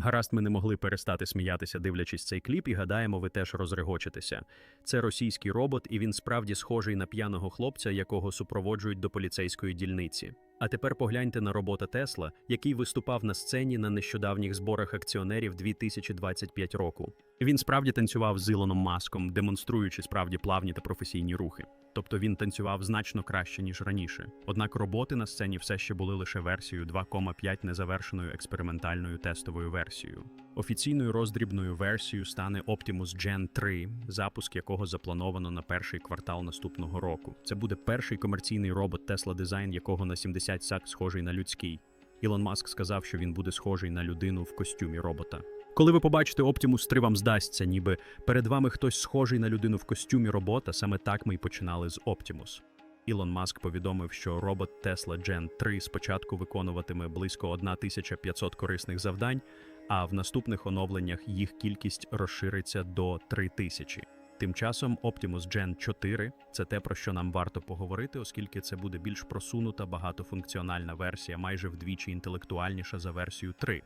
Гаразд, ми не могли перестати сміятися, дивлячись цей кліп, і гадаємо, ви теж розрегочитеся. Це російський робот, і він справді схожий на п'яного хлопця, якого супроводжують до поліцейської дільниці. А тепер погляньте на робота Тесла, який виступав на сцені на нещодавніх зборах акціонерів 2025 року. Він справді танцював з Ілоном Маском, демонструючи справді плавні та професійні рухи. Тобто він танцював значно краще ніж раніше. Однак роботи на сцені все ще були лише версією 2,5 незавершеною експериментальною тестовою версією. Офіційною роздрібною версією стане Optimus Gen 3, запуск якого заплановано на перший квартал наступного року. Це буде перший комерційний робот Tesla Design, якого на 70 сак схожий на людський. Ілон Маск сказав, що він буде схожий на людину в костюмі робота. Коли ви побачите Optimus 3, вам здасться, ніби перед вами хтось схожий на людину в костюмі робота, саме так ми й починали з Optimus. Ілон Маск повідомив, що робот Tesla Gen 3 спочатку виконуватиме близько 1500 корисних завдань, а в наступних оновленнях їх кількість розшириться до 3000. Тим часом Optimus Gen 4 – це те, про що нам варто поговорити, оскільки це буде більш просунута багатофункціональна версія, майже вдвічі інтелектуальніша за версію 3.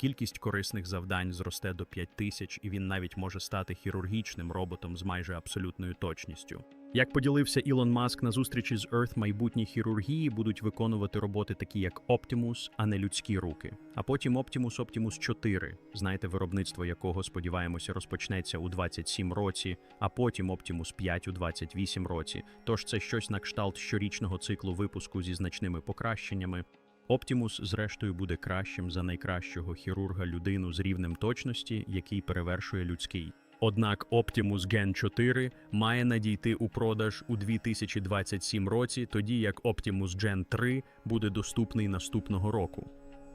Кількість корисних завдань зросте до 5000, і він навіть може стати хірургічним роботом з майже абсолютною точністю. Як поділився Ілон Маск на зустрічі з Earth майбутні хірургії будуть виконувати роботи такі як Optimus, а не людські руки. А потім Optimus Optimus 4, знаєте, виробництво якого, сподіваємося, розпочнеться у 27 році, а потім Optimus 5 у 28 році. Тож це щось на кшталт щорічного циклу випуску зі значними покращеннями. Оптімус, зрештою, буде кращим за найкращого хірурга людину з рівнем точності, який перевершує людський. Однак Optimus Gen 4 має надійти у продаж у 2027 році, тоді як Optimus Gen 3 буде доступний наступного року.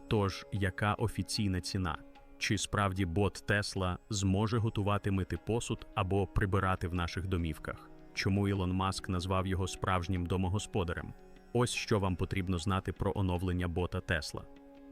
Тож, яка офіційна ціна? Чи справді бот Тесла зможе готувати мити посуд або прибирати в наших домівках? Чому Ілон Маск назвав його справжнім домогосподарем? Ось що вам потрібно знати про оновлення бота Тесла.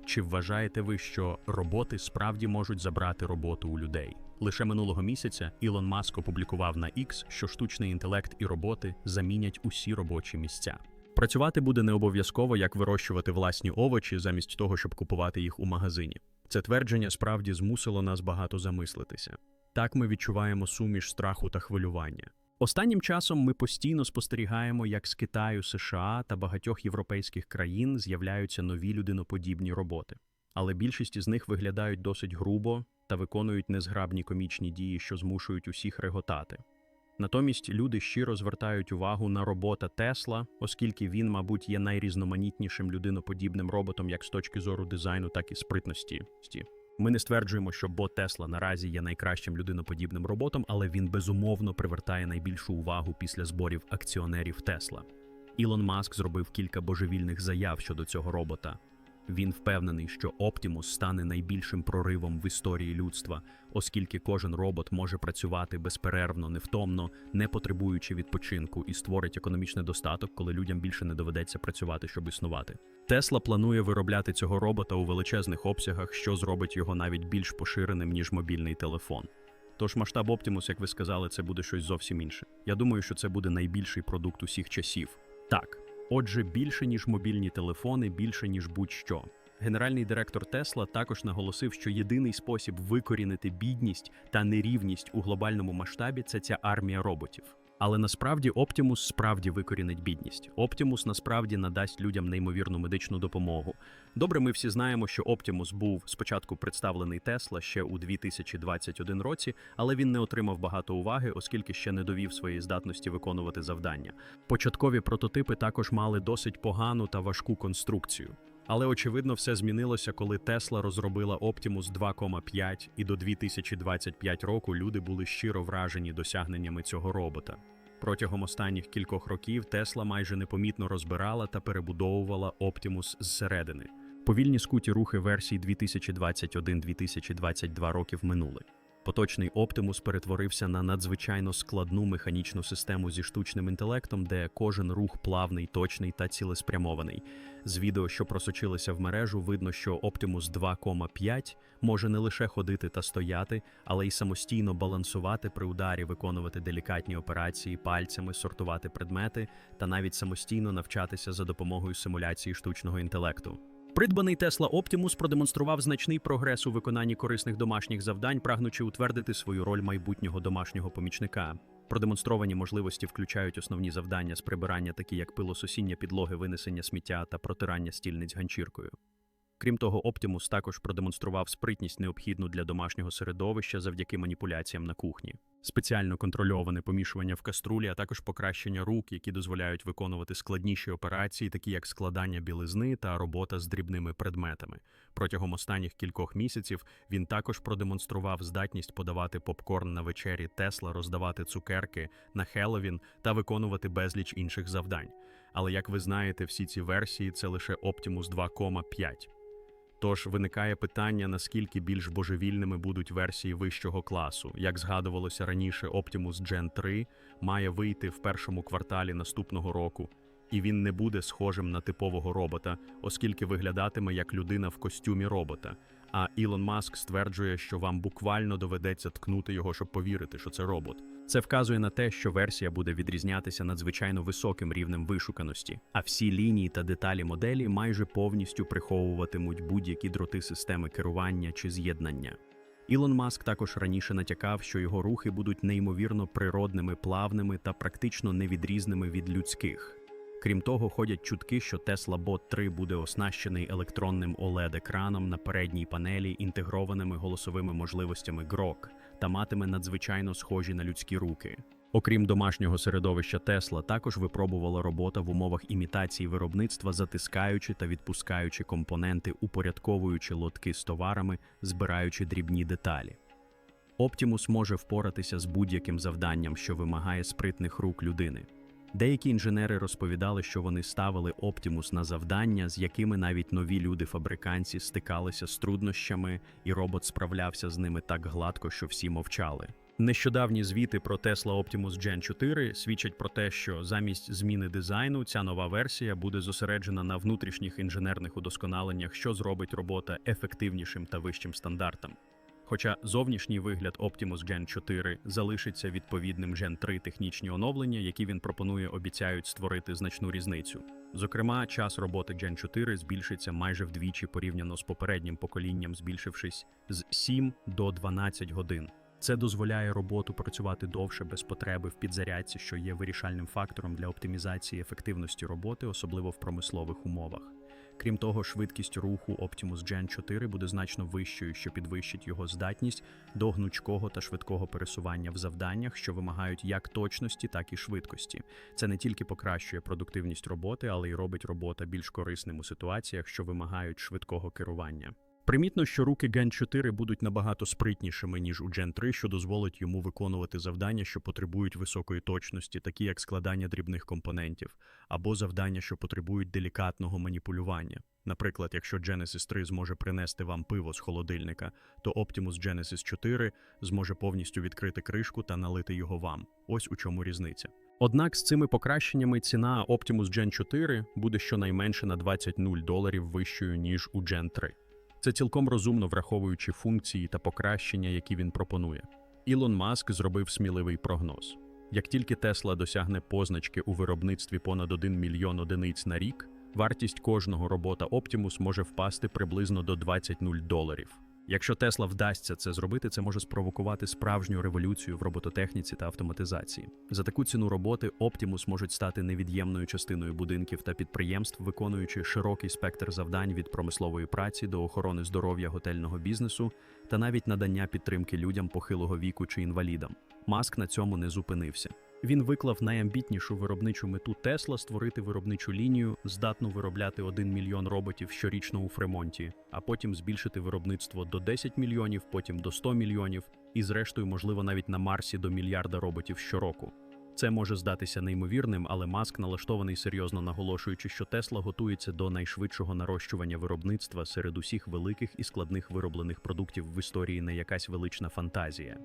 Чи вважаєте ви, що роботи справді можуть забрати роботу у людей? Лише минулого місяця Ілон Маск опублікував на X, що штучний інтелект і роботи замінять усі робочі місця. Працювати буде не обов'язково, як вирощувати власні овочі замість того, щоб купувати їх у магазині. Це твердження справді змусило нас багато замислитися. Так ми відчуваємо суміш страху та хвилювання. Останнім часом ми постійно спостерігаємо, як з Китаю, США та багатьох європейських країн з'являються нові людиноподібні роботи. Але більшість із них виглядають досить грубо та виконують незграбні комічні дії, що змушують усіх реготати. Натомість люди щиро звертають увагу на робота Тесла, оскільки він, мабуть, є найрізноманітнішим людиноподібним роботом як з точки зору дизайну, так і спритності. Ми не стверджуємо, що бот Тесла наразі є найкращим людиноподібним роботом, але він безумовно привертає найбільшу увагу після зборів акціонерів Тесла. Ілон Маск зробив кілька божевільних заяв щодо цього робота. Він впевнений, що Optimus стане найбільшим проривом в історії людства, оскільки кожен робот може працювати безперервно, невтомно, не потребуючи відпочинку, і створить економічний достаток, коли людям більше не доведеться працювати, щоб існувати. Тесла планує виробляти цього робота у величезних обсягах, що зробить його навіть більш поширеним ніж мобільний телефон. Тож масштаб Optimus, як ви сказали, це буде щось зовсім інше. Я думаю, що це буде найбільший продукт усіх часів. Так. Отже, більше ніж мобільні телефони, більше ніж будь-що. Генеральний директор Тесла також наголосив, що єдиний спосіб викорінити бідність та нерівність у глобальному масштабі це ця армія роботів. Але насправді Optimus справді викорінить бідність. Optimus насправді надасть людям неймовірну медичну допомогу. Добре, ми всі знаємо, що Optimus був спочатку представлений Тесла ще у 2021 році, але він не отримав багато уваги, оскільки ще не довів своєї здатності виконувати завдання. Початкові прототипи також мали досить погану та важку конструкцію. Але очевидно, все змінилося, коли Тесла розробила Optimus 2,5, і до 2025 року люди були щиро вражені досягненнями цього робота. Протягом останніх кількох років Тесла майже непомітно розбирала та перебудовувала Optimus зсередини. Повільні скуті рухи версій 2021-2022 років минули. Поточний Optimus перетворився на надзвичайно складну механічну систему зі штучним інтелектом, де кожен рух плавний, точний та цілеспрямований. З відео, що просочилися в мережу, видно, що Optimus 2,5 може не лише ходити та стояти, але й самостійно балансувати при ударі, виконувати делікатні операції пальцями, сортувати предмети та навіть самостійно навчатися за допомогою симуляції штучного інтелекту. Придбаний Tesla Optimus продемонстрував значний прогрес у виконанні корисних домашніх завдань, прагнучи утвердити свою роль майбутнього домашнього помічника. Продемонстровані можливості включають основні завдання з прибирання, такі як пилососіння підлоги, винесення сміття та протирання стільниць ганчіркою. Крім того, Optimus також продемонстрував спритність необхідну для домашнього середовища завдяки маніпуляціям на кухні. Спеціально контрольоване помішування в каструлі, а також покращення рук, які дозволяють виконувати складніші операції, такі як складання білизни та робота з дрібними предметами. Протягом останніх кількох місяців він також продемонстрував здатність подавати попкорн на вечері Тесла, роздавати цукерки на Хеллоуін та виконувати безліч інших завдань. Але як ви знаєте, всі ці версії це лише Optimus 2,5. Тож виникає питання, наскільки більш божевільними будуть версії вищого класу. Як згадувалося раніше, Optimus Gen 3 має вийти в першому кварталі наступного року, і він не буде схожим на типового робота, оскільки виглядатиме як людина в костюмі робота. А Ілон Маск стверджує, що вам буквально доведеться ткнути його, щоб повірити, що це робот. Це вказує на те, що версія буде відрізнятися надзвичайно високим рівнем вишуканості, а всі лінії та деталі моделі майже повністю приховуватимуть будь-які дроти системи керування чи з'єднання. Ілон Маск також раніше натякав, що його рухи будуть неймовірно природними, плавними та практично невідрізними від людських. Крім того, ходять чутки, що Tesla Bot 3 буде оснащений електронним OLED-екраном на передній панелі, інтегрованими голосовими можливостями GROK та матиме надзвичайно схожі на людські руки. Окрім домашнього середовища Tesla, також випробувала робота в умовах імітації виробництва, затискаючи та відпускаючи компоненти, упорядковуючи лотки з товарами, збираючи дрібні деталі. Optimus може впоратися з будь-яким завданням, що вимагає спритних рук людини. Деякі інженери розповідали, що вони ставили Optimus на завдання, з якими навіть нові люди-фабриканці стикалися з труднощами, і робот справлявся з ними так гладко, що всі мовчали. Нещодавні звіти про Tesla Optimus Gen 4 свідчать про те, що замість зміни дизайну ця нова версія буде зосереджена на внутрішніх інженерних удосконаленнях, що зробить робота ефективнішим та вищим стандартом. Хоча зовнішній вигляд Optimus Gen 4 залишиться відповідним Gen 3 технічні оновлення, які він пропонує, обіцяють створити значну різницю. Зокрема, час роботи Gen 4 збільшиться майже вдвічі порівняно з попереднім поколінням, збільшившись з 7 до 12 годин. Це дозволяє роботу працювати довше без потреби в підзарядці, що є вирішальним фактором для оптимізації ефективності роботи, особливо в промислових умовах. Крім того, швидкість руху Optimus Gen 4 буде значно вищою, що підвищить його здатність до гнучкого та швидкого пересування в завданнях, що вимагають як точності, так і швидкості. Це не тільки покращує продуктивність роботи, але й робить робота більш корисним у ситуаціях, що вимагають швидкого керування. Примітно, що руки Gen 4 будуть набагато спритнішими, ніж у Gen 3, що дозволить йому виконувати завдання, що потребують високої точності, такі як складання дрібних компонентів, або завдання, що потребують делікатного маніпулювання. Наприклад, якщо Genesis 3 зможе принести вам пиво з холодильника, то Optimus Genesis 4 зможе повністю відкрити кришку та налити його вам. Ось у чому різниця. Однак з цими покращеннями ціна Optimus Gen 4 буде щонайменше на 20 0 доларів вищою, ніж у Gen 3. Це цілком розумно враховуючи функції та покращення, які він пропонує. Ілон Маск зробив сміливий прогноз: як тільки Тесла досягне позначки у виробництві понад 1 мільйон одиниць на рік, вартість кожного робота Optimus може впасти приблизно до 20 0 доларів. Якщо Тесла вдасться це зробити, це може спровокувати справжню революцію в робототехніці та автоматизації. За таку ціну роботи Optimus можуть стати невід'ємною частиною будинків та підприємств, виконуючи широкий спектр завдань від промислової праці до охорони здоров'я готельного бізнесу та навіть надання підтримки людям похилого віку чи інвалідам. Маск на цьому не зупинився. Він виклав найамбітнішу виробничу мету Тесла створити виробничу лінію, здатну виробляти 1 мільйон роботів щорічно у Фремонті, а потім збільшити виробництво до 10 мільйонів, потім до 100 мільйонів, і, зрештою, можливо, навіть на Марсі до мільярда роботів щороку. Це може здатися неймовірним, але Маск налаштований серйозно наголошуючи, що Тесла готується до найшвидшого нарощування виробництва серед усіх великих і складних вироблених продуктів в історії не якась велична фантазія.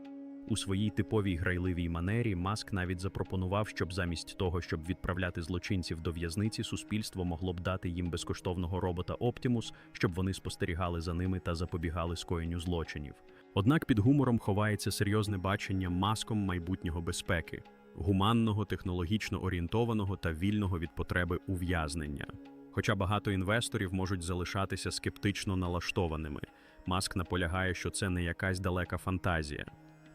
У своїй типовій грайливій манері Маск навіть запропонував, щоб замість того, щоб відправляти злочинців до в'язниці, суспільство могло б дати їм безкоштовного робота Оптимус, щоб вони спостерігали за ними та запобігали скоєнню злочинів. Однак під гумором ховається серйозне бачення маском майбутнього безпеки, гуманного, технологічно орієнтованого та вільного від потреби ув'язнення. Хоча багато інвесторів можуть залишатися скептично налаштованими. Маск наполягає, що це не якась далека фантазія.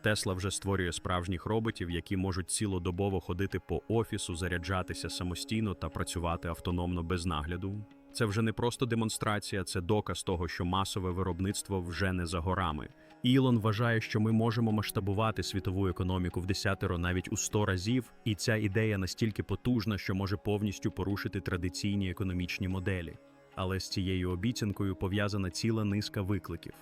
Тесла вже створює справжніх роботів, які можуть цілодобово ходити по офісу, заряджатися самостійно та працювати автономно без нагляду. Це вже не просто демонстрація, це доказ того, що масове виробництво вже не за горами. Ілон вважає, що ми можемо масштабувати світову економіку в десятеро навіть у сто разів, і ця ідея настільки потужна, що може повністю порушити традиційні економічні моделі. Але з цією обіцянкою пов'язана ціла низка викликів.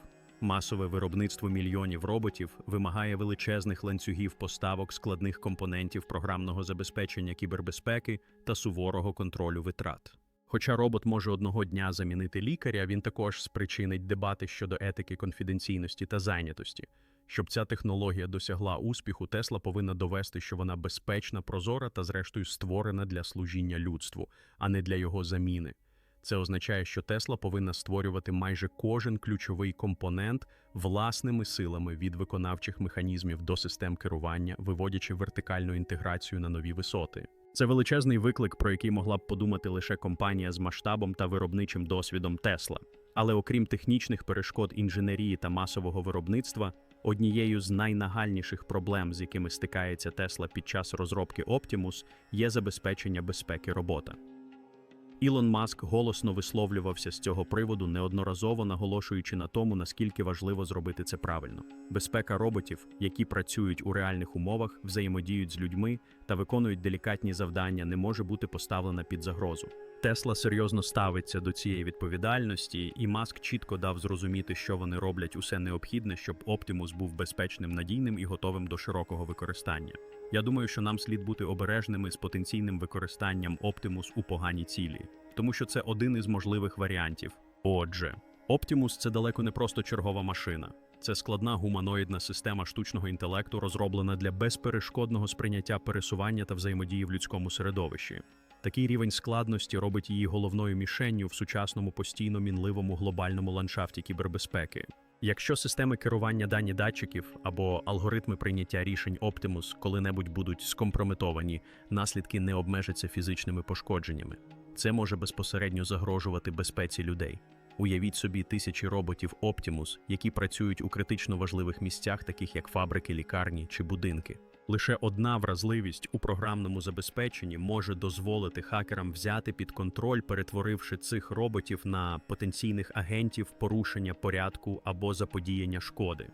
Масове виробництво мільйонів роботів вимагає величезних ланцюгів поставок складних компонентів програмного забезпечення кібербезпеки та суворого контролю витрат. Хоча робот може одного дня замінити лікаря, він також спричинить дебати щодо етики конфіденційності та зайнятості. Щоб ця технологія досягла успіху, Тесла повинна довести, що вона безпечна, прозора та, зрештою, створена для служіння людству, а не для його заміни. Це означає, що Тесла повинна створювати майже кожен ключовий компонент власними силами від виконавчих механізмів до систем керування, виводячи вертикальну інтеграцію на нові висоти. Це величезний виклик, про який могла б подумати лише компанія з масштабом та виробничим досвідом Тесла. Але окрім технічних перешкод інженерії та масового виробництва, однією з найнагальніших проблем, з якими стикається Тесла під час розробки Optimus, є забезпечення безпеки робота. Ілон Маск голосно висловлювався з цього приводу, неодноразово наголошуючи на тому, наскільки важливо зробити це правильно. Безпека роботів, які працюють у реальних умовах, взаємодіють з людьми та виконують делікатні завдання, не може бути поставлена під загрозу. Тесла серйозно ставиться до цієї відповідальності, і Маск чітко дав зрозуміти, що вони роблять усе необхідне, щоб Оптимус був безпечним, надійним і готовим до широкого використання. Я думаю, що нам слід бути обережними з потенційним використанням Optimus у поганій цілі, тому що це один із можливих варіантів. Отже, Optimus – це далеко не просто чергова машина. Це складна гуманоїдна система штучного інтелекту, розроблена для безперешкодного сприйняття пересування та взаємодії в людському середовищі. Такий рівень складності робить її головною мішенню в сучасному постійно мінливому глобальному ландшафті кібербезпеки. Якщо системи керування дані датчиків або алгоритми прийняття рішень Optimus коли-небудь будуть скомпрометовані, наслідки не обмежаться фізичними пошкодженнями. Це може безпосередньо загрожувати безпеці людей. Уявіть собі тисячі роботів Optimus, які працюють у критично важливих місцях, таких як фабрики, лікарні чи будинки. Лише одна вразливість у програмному забезпеченні може дозволити хакерам взяти під контроль, перетворивши цих роботів на потенційних агентів порушення порядку або заподіяння шкоди.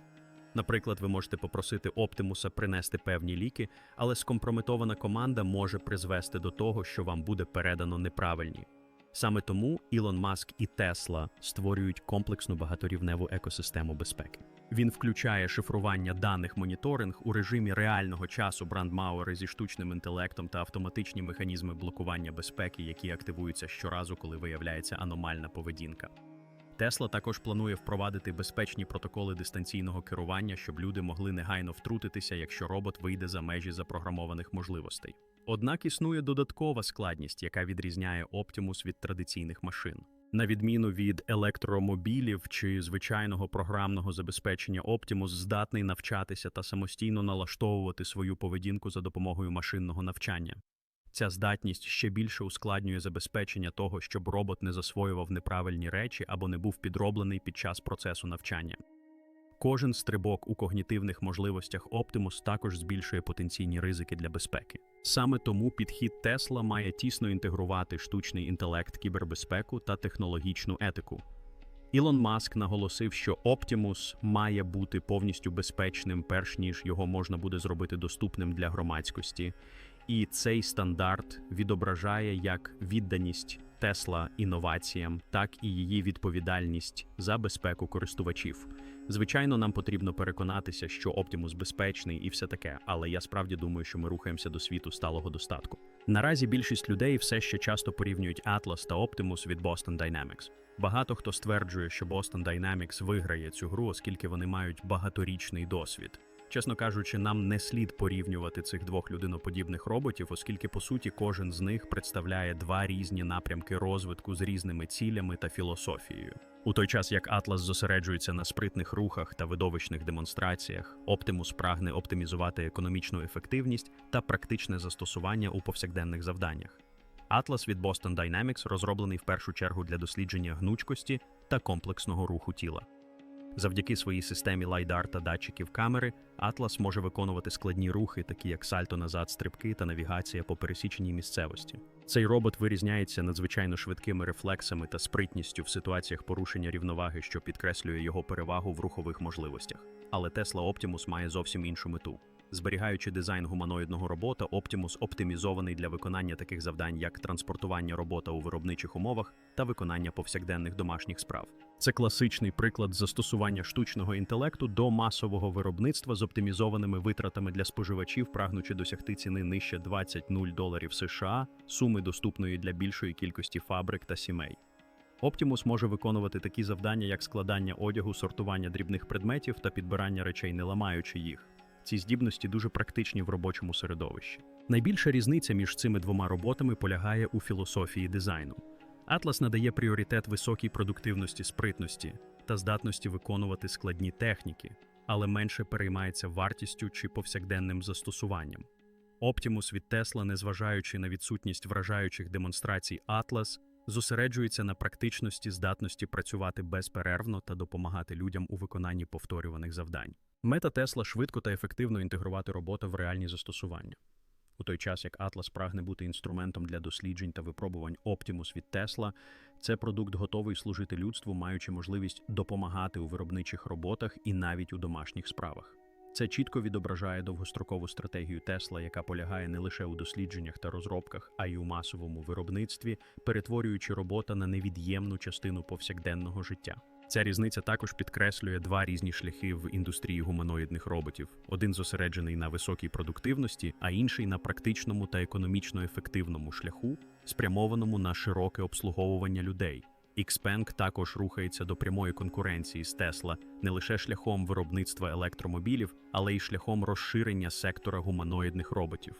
Наприклад, ви можете попросити Оптимуса принести певні ліки, але скомпрометована команда може призвести до того, що вам буде передано неправильні. Саме тому Ілон Маск і Тесла створюють комплексну багаторівневу екосистему безпеки. Він включає шифрування даних моніторинг у режимі реального часу брандмауери зі штучним інтелектом та автоматичні механізми блокування безпеки, які активуються щоразу, коли виявляється аномальна поведінка. Тесла також планує впровадити безпечні протоколи дистанційного керування, щоб люди могли негайно втрутитися, якщо робот вийде за межі запрограмованих можливостей. Однак існує додаткова складність, яка відрізняє Optimus від традиційних машин. На відміну від електромобілів чи звичайного програмного забезпечення, Optimus здатний навчатися та самостійно налаштовувати свою поведінку за допомогою машинного навчання. Ця здатність ще більше ускладнює забезпечення того, щоб робот не засвоював неправильні речі або не був підроблений під час процесу навчання. Кожен стрибок у когнітивних можливостях Optimus також збільшує потенційні ризики для безпеки. Саме тому підхід Тесла має тісно інтегрувати штучний інтелект, кібербезпеку та технологічну етику. Ілон Маск наголосив, що Optimus має бути повністю безпечним, перш ніж його можна буде зробити доступним для громадськості. І цей стандарт відображає як відданість Тесла інноваціям, так і її відповідальність за безпеку користувачів. Звичайно, нам потрібно переконатися, що Optimus безпечний і все таке, але я справді думаю, що ми рухаємося до світу сталого достатку. Наразі більшість людей все ще часто порівнюють Atlas та Optimus від Boston Dynamics. Багато хто стверджує, що Boston Dynamics виграє цю гру, оскільки вони мають багаторічний досвід. Чесно кажучи, нам не слід порівнювати цих двох людиноподібних роботів, оскільки по суті кожен з них представляє два різні напрямки розвитку з різними цілями та філософією. У той час як Атлас зосереджується на спритних рухах та видовищних демонстраціях, Оптимус прагне оптимізувати економічну ефективність та практичне застосування у повсякденних завданнях. Atlas від Boston Dynamics розроблений в першу чергу для дослідження гнучкості та комплексного руху тіла. Завдяки своїй системі LiDAR та датчиків камери, Atlas може виконувати складні рухи, такі як сальто назад, стрибки та навігація по пересіченій місцевості. Цей робот вирізняється надзвичайно швидкими рефлексами та спритністю в ситуаціях порушення рівноваги, що підкреслює його перевагу в рухових можливостях. Але Tesla Optimus має зовсім іншу мету. Зберігаючи дизайн гуманоїдного робота, Optimus оптимізований для виконання таких завдань, як транспортування робота у виробничих умовах та виконання повсякденних домашніх справ. Це класичний приклад застосування штучного інтелекту до масового виробництва з оптимізованими витратами для споживачів, прагнучи досягти ціни нижче 20 0 доларів США, суми доступної для більшої кількості фабрик та сімей. Optimus може виконувати такі завдання, як складання одягу, сортування дрібних предметів та підбирання речей, не ламаючи їх. Ці здібності дуже практичні в робочому середовищі. Найбільша різниця між цими двома роботами полягає у філософії дизайну. Atlas надає пріоритет високій продуктивності, спритності та здатності виконувати складні техніки, але менше переймається вартістю чи повсякденним застосуванням. Optimus від Tesla, незважаючи на відсутність вражаючих демонстрацій Atlas, зосереджується на практичності здатності працювати безперервно та допомагати людям у виконанні повторюваних завдань. Мета Тесла швидко та ефективно інтегрувати робота в реальні застосування. У той час, як Atlas прагне бути інструментом для досліджень та випробувань Optimus від Tesla, це продукт готовий служити людству, маючи можливість допомагати у виробничих роботах і навіть у домашніх справах. Це чітко відображає довгострокову стратегію Тесла, яка полягає не лише у дослідженнях та розробках, а й у масовому виробництві, перетворюючи робота на невід'ємну частину повсякденного життя. Ця різниця також підкреслює два різні шляхи в індустрії гуманоїдних роботів: один зосереджений на високій продуктивності, а інший на практичному та економічно ефективному шляху, спрямованому на широке обслуговування людей. Xpeng також рухається до прямої конкуренції з Tesla не лише шляхом виробництва електромобілів, але й шляхом розширення сектора гуманоїдних роботів.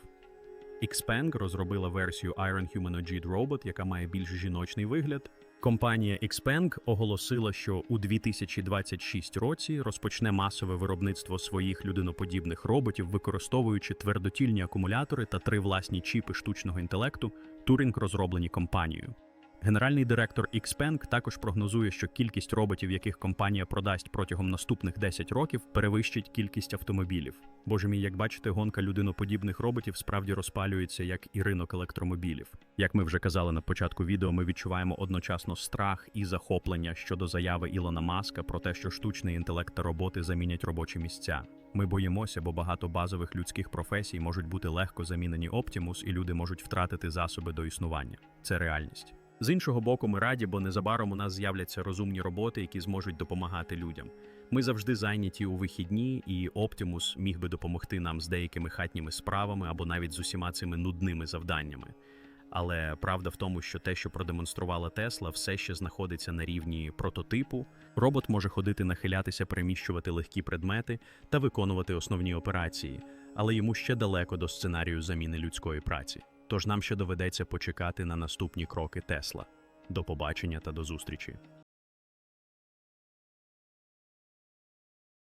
Xpeng розробила версію Iron Humanoid Robot, яка має більш жіночний вигляд. Компанія Xpeng оголосила, що у 2026 році розпочне масове виробництво своїх людиноподібних роботів, використовуючи твердотільні акумулятори та три власні чіпи штучного інтелекту, Turing розроблені компанією. Генеральний директор Xpeng також прогнозує, що кількість роботів, яких компанія продасть протягом наступних 10 років, перевищить кількість автомобілів. Боже мій, як бачите, гонка людиноподібних роботів справді розпалюється як і ринок електромобілів. Як ми вже казали на початку відео, ми відчуваємо одночасно страх і захоплення щодо заяви Ілона Маска про те, що штучний інтелект та роботи замінять робочі місця. Ми боїмося, бо багато базових людських професій можуть бути легко замінені Optimus, і люди можуть втратити засоби до існування. Це реальність. З іншого боку, ми раді, бо незабаром у нас з'являться розумні роботи, які зможуть допомагати людям. Ми завжди зайняті у вихідні, і Optimus міг би допомогти нам з деякими хатніми справами або навіть з усіма цими нудними завданнями. Але правда в тому, що те, що продемонструвала Тесла, все ще знаходиться на рівні прототипу. Робот може ходити, нахилятися, переміщувати легкі предмети та виконувати основні операції, але йому ще далеко до сценарію заміни людської праці. Тож нам ще доведеться почекати на наступні кроки Тесла. До побачення та до зустрічі.